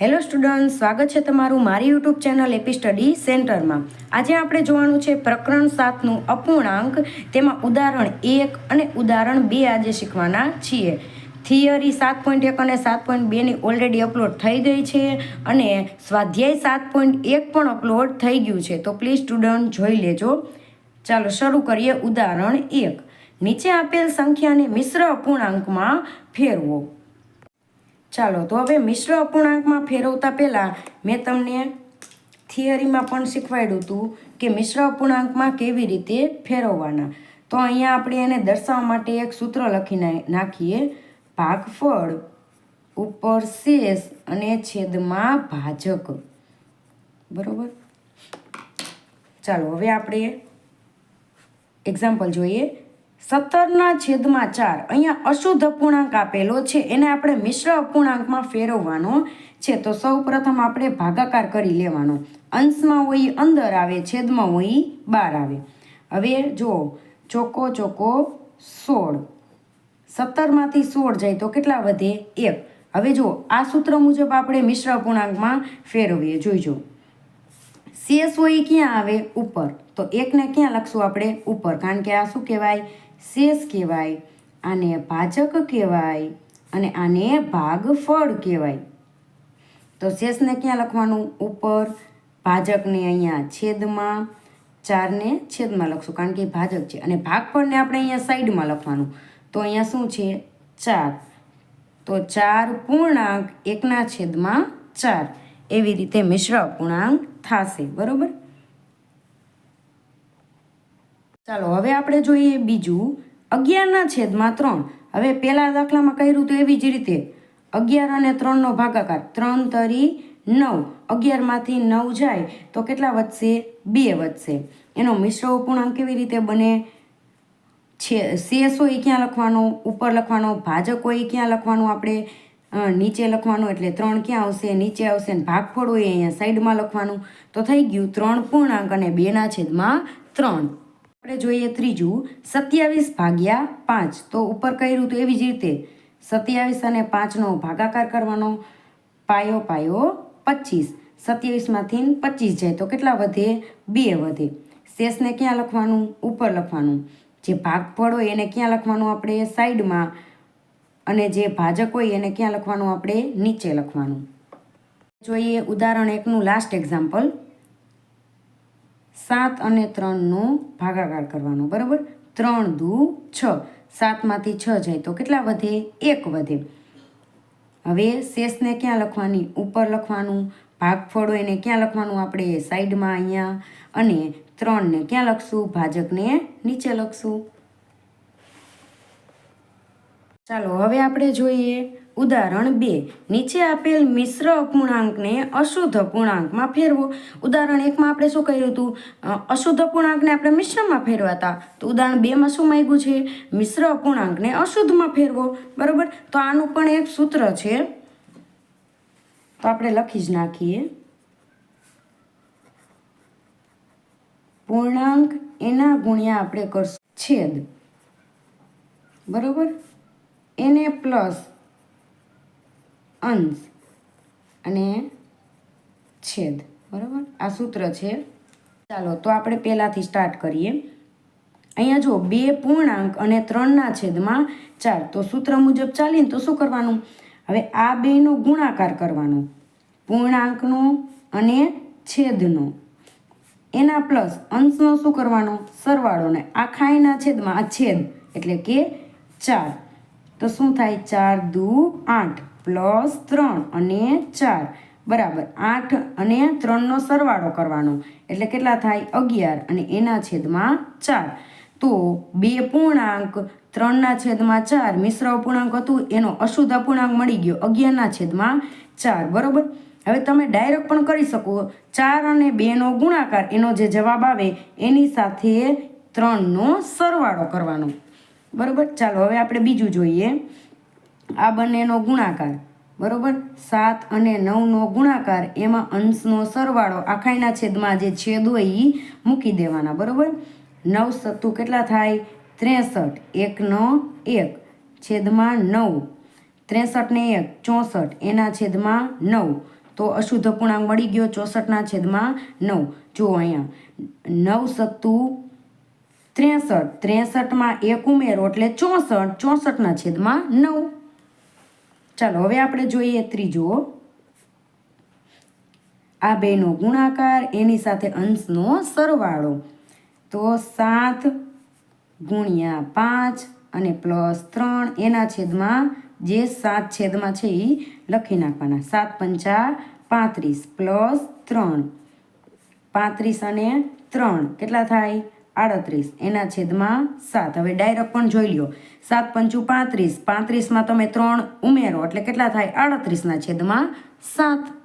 Hello student, સ્વાગત છે તમારું મારી યુટ્યુબ ચેનલ એપી સ્ટડી સેન્ટરમાં. આજે આપણે જોવાનું છે પ્રકરણ સાતનું અપૂર્ણાંક, તેમાં ઉદાહરણ એક અને ઉદાહરણ બે આજે શીખવાના છીએ. થિયરી સાત પોઈન્ટ એક અને સાત પોઈન્ટ બેની ઓલરેડી અપલોડ થઈ ગઈ છે અને સ્વાધ્યાય સાત પોઈન્ટ એક પણ અપલોડ થઈ ગયું છે. તો પ્લીઝ સ્ટુડન્ટ જોઈ લેજો. ચાલો શરૂ કરીએ ઉદાહરણ એક. નીચે આપેલ સંખ્યાને મિશ્ર અપૂર્ણાંકમાં ફેરવો. ચાલો, તો હવે મિશ્ર અપૂર્ણાંકમાં ફેરવતા પહેલાં મેં તમને થિયરીમાં પણ શીખવાડ્યું હતું કે મિશ્ર અપૂર્ણાંકમાં કેવી રીતે ફેરવવાના. તો અહીંયા આપણે એને દર્શાવવા માટે એક સૂત્ર લખી નાખીએ. ભાગફળ ઉપર શેષ અને છેદમાં ભાજક. બરોબર? ચાલો, હવે આપણે એક્ઝામ્પલ જોઈએ. સત્તરના છેદમાં ચાર. અહીંયા અશુદ્ધ અપૂર્ણાંક આપેલો છે. એને આપણે મિશ્ર અપૂર્ણાંકમાં ફેરવવાનો છે. તો સૌ પ્રથમ આપણે ભાગાકાર કરી લેવાનો. અંશમાં હોય અંદર આવે, છેદમાં હોય બહાર આવે. હવે જુઓ ચોકો ચોકો સોળ. સત્તરમાંથી સોળ જાય તો કેટલા વધે? એક. હવે જો આ સૂત્ર મુજબ આપણે મિશ્ર અપૂર્ણાંકમાં ફેરવીએ. જોઈજો. શેષ હોય ક્યાં આવે? ઉપર. તો એકને ક્યાં લખશું આપણે? ઉપર. કારણ કે આ શું કહેવાય? શેષ કહેવાય, આને ભાજક કહેવાય અને આને ભાગફળ કહેવાય. તો શેષને ક્યાં લખવાનું? ઉપર. ભાજકને અહીંયા છેદમાં. ચારને છેદમાં લખશું કારણ કે ભાજક છે. અને ભાગફળને આપણે અહીંયા સાઈડમાં લખવાનું. તો અહીંયા શું છે? ચાર. તો ચાર પૂર્ણાંક એકના છેદમાં ચાર. એવી રીતે મિશ્ર અપૂર્ણાંક થશે. બરોબર? ચાલો, હવે આપણે જોઈએ બીજું. અગિયારના છેદમાં ત્રણ. હવે પહેલા દાખલામાં કર્યું તો એવી જ રીતે. અગિયાર અને ત્રણનો ભાગાકાર ત્રણ તરી નવ. અગિયારમાંથી નવ જાય તો કેટલા વધશે? બે વધશે. એનો મિશ્ર અપૂર્ણાંક કેવી રીતે બને? છે, શેષ હોય ક્યાં લખવાનો? ઉપર લખવાનો, ભાજક હોય ક્યાં લખવાનું આપણે? નીચે લખવાનું એટલે ત્રણ ક્યાં આવશે? નીચે આવશે ને ભાગફળ હોય અહીંયા સાઈડમાં લખવાનું. તો થઈ ગયું ત્રણ પૂર્ણાંક અને બેના છેદમાં ત્રણ. આપણે જોઈએ ત્રીજું, સત્યાવીસ ભાગ્યા પાંચ. તો ઉપર કર્યું તો એવી જ રીતે સત્યાવીસ અને પાંચનો ભાગાકાર કરવાનો પાયો પાયો પચીસ. સત્યાવીસમાંથી પચીસ જાય તો કેટલા વધે? બે વધે. શેષને ક્યાં લખવાનું? ઉપર લખવાનું. જે ભાગફળ હોય એને ક્યાં લખવાનું આપણે? સાઈડમાં. અને જે ભાજક હોય એને ક્યાં લખવાનું આપણે? નીચે લખવાનું. જોઈએ ઉદાહરણ એકનું લાસ્ટ એક્ઝામ્પલ સાત અને ત્રણનો ભાગાકાર કરવાનો, બરાબર? ત્રણ દુ છ. સાતમાંથી છ જાય તો કેટલા વધે? એક વધે. હવે શેષને ક્યાં લખવાની? ઉપર લખવાનું. ભાગફળો એને ક્યાં લખવાનું? આપણે સાઈડમાં અહીંયા. અને ત્રણને ક્યાં લખશું? ભાજકને નીચે લખશું. ચાલો, હવે આપણે જોઈએ ઉદાહરણ બે. નીચે આપેલ મિશ્ર અપૂર્ણાંકને અશુદ્ધ અપૂર્ણાંકમાં ફેરવો. ઉદાહરણ એકમાં આપણે શું કર્યું હતું? અશુદ્ધ પૂર્ણાંકને આપણે મિશ્રમાં ફેરવાતા તો ઉદાહરણ બેમાં શું માગ્યું છે? મિશ્ર અપૂર્ણાંકને અશુદ્ધમાં ફેરવો. બરોબર? તો આનું પણ એક સૂત્ર છે. તો આપણે લખી જ નાખીએ. પૂર્ણાંક એના ગુણ્યા આપણે કરશું છેદ. બરોબર? એને પ્લસ અંશ અને છેદ, બરાબર? આ સૂત્ર છે. ચાલો, તો આપણે પહેલાંથી સ્ટાર્ટ કરીએ. અહીંયા જો બે પૂર્ણાંક અને ત્રણના છેદમાં ચાર, તો સૂત્ર મુજબ ચાલીને તો શું કરવાનું? હવે આ બેનો ગુણાકાર કરવાનો. પૂર્ણાંકનો અને છેદનો. એના પ્લસ અંશનો શું કરવાનો? સરવાળો ને આખાઈના છેદમાં આ છેદ, એટલે કે ચાર. તો શું થાય? ચાર દુ આઠ. પ્લસ ત્રણ અને ચાર. બરાબર. આઠ અને ત્રણનો સરવાળો કરવાનો. એટલે કેટલા થાય? અગિયાર અને એના છેદમાં ચાર. તો બે પૂર્ણાંક, ત્રણના છેદમાં ચાર, મિશ્ર અપૂર્ણાંક હતું. એનો અશુદ્ધ અપૂર્ણાંક મળી ગયો. અગિયારના છેદમાં ચાર. બરાબર? હવે તમે ડાયરેક્ટ પણ કરી શકો. ચાર અને બેનો ગુણાકાર. એનો જે જવાબ આવે, એની સાથે ત્રણનો સરવાળો કરવાનો. બરોબર? ચાલો, હવે આપણે બીજું જોઈએ. આ બંનેનો ગુણાકાર, બરોબર? સાત અને નવનો ગુણાકાર, એમાં અંશનો સરવાળો આખાઈના છેદમાં જે છેદ હોય એ મૂકી દેવાના, બરોબર? નવ સત્તુ કેટલા થાય? ત્રેસઠ એકનો એક, છેદમાં નવ. ત્રેસઠને એક, ચોસઠ, એના છેદમાં નવ. તો અશુદ્ધ પૂર્ણાંક મળી ગયો ચોસઠના છેદમાં નવ. જુઓ અહીંયા, નવ સત્તુ ત્રેસઠ, ત્રેસઠમાં એક ઉમેરો એટલે ચોસઠ ચોસઠના છેદમાં નવ. ચાલો, હવે આપણે જોઈએ ત્રીજો. આ બેનો ગુણાકાર, એની સાથે અંશનો સરવાળો. તો સાત ગુણ્યા પાંચ અને પ્લસ ત્રણ, એના છેદમાં જે સાત છેદમાં છે એ લખી નાખવાના. સાત પંચા પાંત્રીસ, પ્લસ ત્રણ. પાંત્રીસ અને ત્રણ, કેટલા થાય? આડત્રીસ. એના છેદમાં સાત. હવે ડાયરેક્ટ પણ જોઈ લ્યો. સાત પંચું પાંત્રીસ. પાંત્રીસમાં તમે ત્રણ ઉમેરો. એટલે કેટલા થાય? આડત્રીસના છેદમાં સાત.